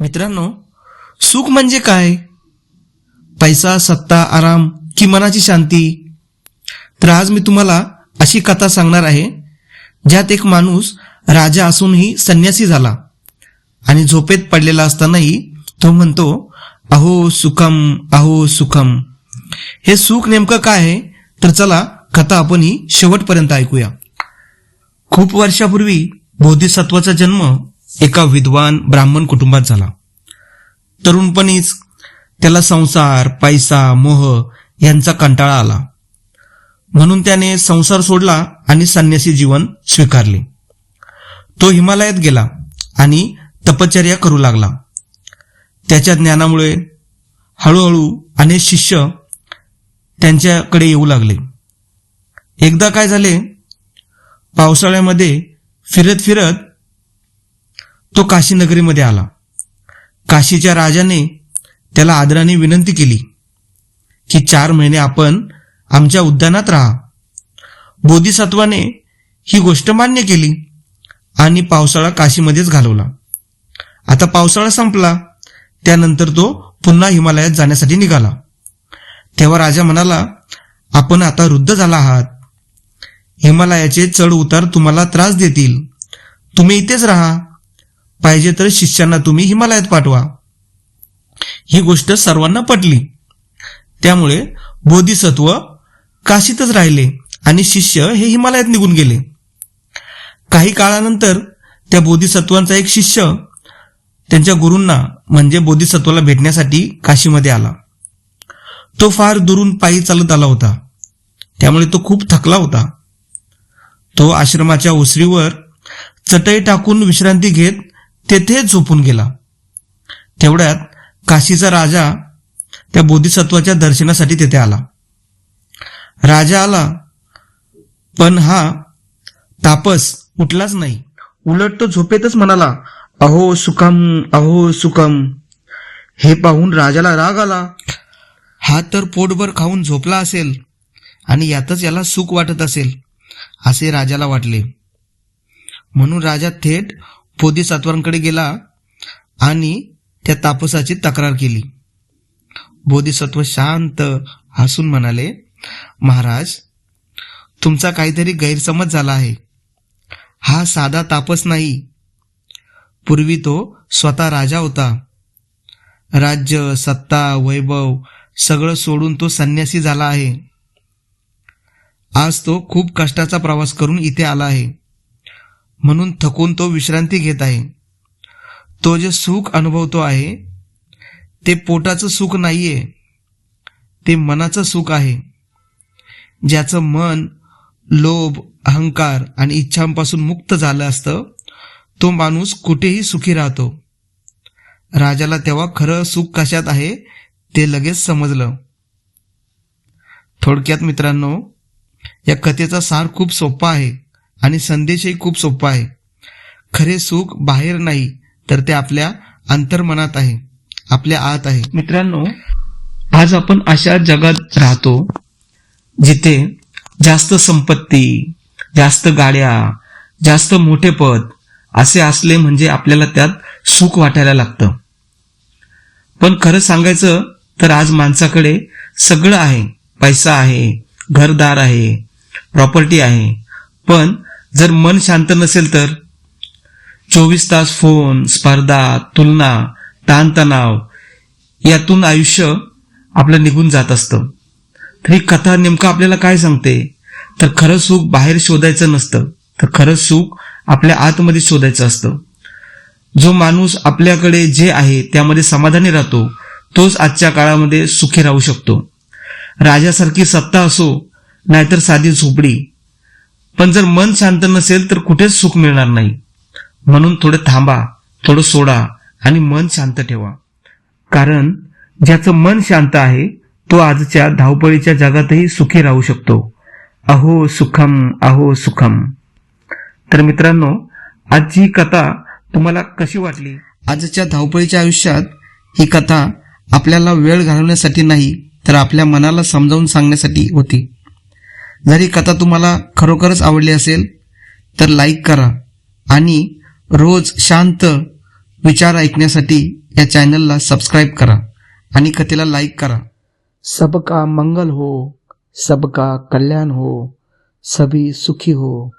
मित्रांनो सुख म्हणजे काय? पैसा सत्ता आराम की मनाची शांती? तर आज मी तुम्हाला अशी कथा सांगणार आहे ज्यात एक माणूस राजा असूनही संन्यासी झाला आणि झोपेत पडलेला असतानाही तो म्हणतो अहो सुखम अहो सुखम. हे सुख नेमकं काय आहे? तर चला कथा आपण ही शेवटपर्यंत ऐकूया. खूप वर्षापूर्वी बोधिसत्वाचा जन्म एका विद्वान ब्राह्मण कुटुंबात झाला. तरुणपणीच त्याला संसार पैसा मोह यांचा कंटाळा आला. म्हणून त्याने संसार सोडला आणि संन्यासी जीवन स्वीकारले. तो हिमालयात गेला आणि तपश्चर्या करू लागला. त्याच्या ज्ञानामुळे हळूहळू अनेक शिष्य त्यांच्याकडे येऊ लागले. एकदा काय झाले? पावसाळ्यामध्ये फिरत फिरत तो काशीनगरीमध्ये आला. काशीच्या राजाने त्याला आदराने विनंती केली की चार महिने आपण आमच्या उद्यानात राहा. बोधिसत्वाने ही गोष्ट मान्य केली आणि पावसाळा काशीमध्येच घालवला. आता पावसाळा संपला त्यानंतर तो पुन्हा हिमालयात जाण्यासाठी निघाला. तेव्हा राजा म्हणाला आपण आता वृद्ध झाला आहात. हिमालयाचे चढ उतार तुम्हाला त्रास देतील. तुम्ही इथेच राहा. पाहिजे तर शिष्यांना तुम्ही हिमालयात पाठवा. ही गोष्ट सर्वांना पटली. त्यामुळे बोधिसत्व काशीतच राहिले आणि शिष्य हे हिमालयात निघून गेले. काही काळानंतर त्या बोधिसत्वांचा एक शिष्य त्यांच्या गुरूंना म्हणजे बोधिसत्वाला भेटण्यासाठी काशीमध्ये आला. तो फार दुरून पायी चालत आला होता. त्यामुळे तो खूप थकला होता. तो आश्रमाच्या ओसरीवर चटई टाकून विश्रांती घेत तेथे झोपून गेला. तेवढ्यात काशीचा राजा त्या बोधिसत्वाच्या दर्शनासाठी तेथे आला. राजा आला पण हा तापस उठलाच नाही. उलट तो झोपेतच म्हणाला अहो सुखम अहो सुखम. हे पाहून राजाला राग आला. हा तर पोटभर खाऊन झोपला असेल आणि यातच याला सुख वाटत असेल असे राजाला वाटले. म्हणून राजा थेट बोधिसत्वांकडे गेला आणि त्या तापसाची तक्रार केली. बोधिसत्व शांत हसून म्हणाले महाराज तुमचा काहीतरी गैरसमज झाला आहे. हा साधा तापस नाही. पूर्वी तो स्वतः राजा होता. राज्य सत्ता वैभव सगळं सोडून तो संन्यासी झाला आहे. आज तो खूप कष्टाचा प्रवास करून इथे आला आहे. म्हणून थकून तो विश्रांती घेत आहे. तो जे सुख अनुभवतो आहे ते पोटाचं सुख नाहीये ते मनाचं सुख आहे. ज्याचं मन लोभ अहंकार आणि इच्छांपासून मुक्त झालं असतं तो माणूस कुठेही सुखी राहतो. राजाला तेव्हा खरं सुख कशात आहे ते लगेच समजलं. थोडक्यात मित्रांनो या कथेचा सार खूप सोपा आहे. आणि संदेशही खूप सोपा आहे. खरे सुख बाहेर नाही तर ते आपल्या अंतर्मनात आहे आपल्या आत आहे. मित्रांनो आज आपण अशा जगात राहतो जिथे जास्त संपत्ती जास्त गाड्या जास्त मोठे पद असे असले म्हणजे आपल्याला त्यात सुख वाटायला लागतं. पण खरं सांगायचं तर आज माणसाकडे सगळं आहे पैसा आहे घरदार आहे प्रॉपर्टी आहे पण जर मन शांत नसेल तर? चोवीस तास फोन स्पर्धा तुलना ताणतणाव यातून आयुष्य आपलं निघून जात असतं. तर ही कथा नेमकं आपल्याला काय सांगते? तर खरं सुख बाहेर शोधायचं नसतं. तर खरं सुख आपल्या आतमध्ये शोधायचं असतं. जो माणूस आपल्याकडे जे आहे त्यामध्ये समाधानी राहतो तोच आजच्या काळामध्ये सुखी राहू शकतो. राजासारखी सत्ता असो नाहीतर साधी झोपडी पण जर मन शांत नसेल तर कुठेच सुख मिळणार नाही. म्हणून थोडं थांबा थोडं सोडा आणि मन शांत ठेवा. कारण ज्याचं मन शांत आहे तो आजच्या धावपळीच्या जगातही सुखी राहू शकतो. अहो सुखम अहो सुखम. तर मित्रांनो आजची ही कथा तुम्हाला कशी वाटली? आजच्या धावपळीच्या आयुष्यात ही कथा आपल्याला वेळ घालवण्यासाठी नाही तर आपल्या मनाला समजावून सांगण्यासाठी होती. जर ही कथा तुम्हाला खरोखरच आवडली असेल तर लाईक करा आणि रोज शांत विचार ऐकण्यासाठी या चॅनलला सबस्क्राईब करा आणि कथेला लाईक करा. सबका मंगल हो सबका कल्याण हो सभी सुखी हो.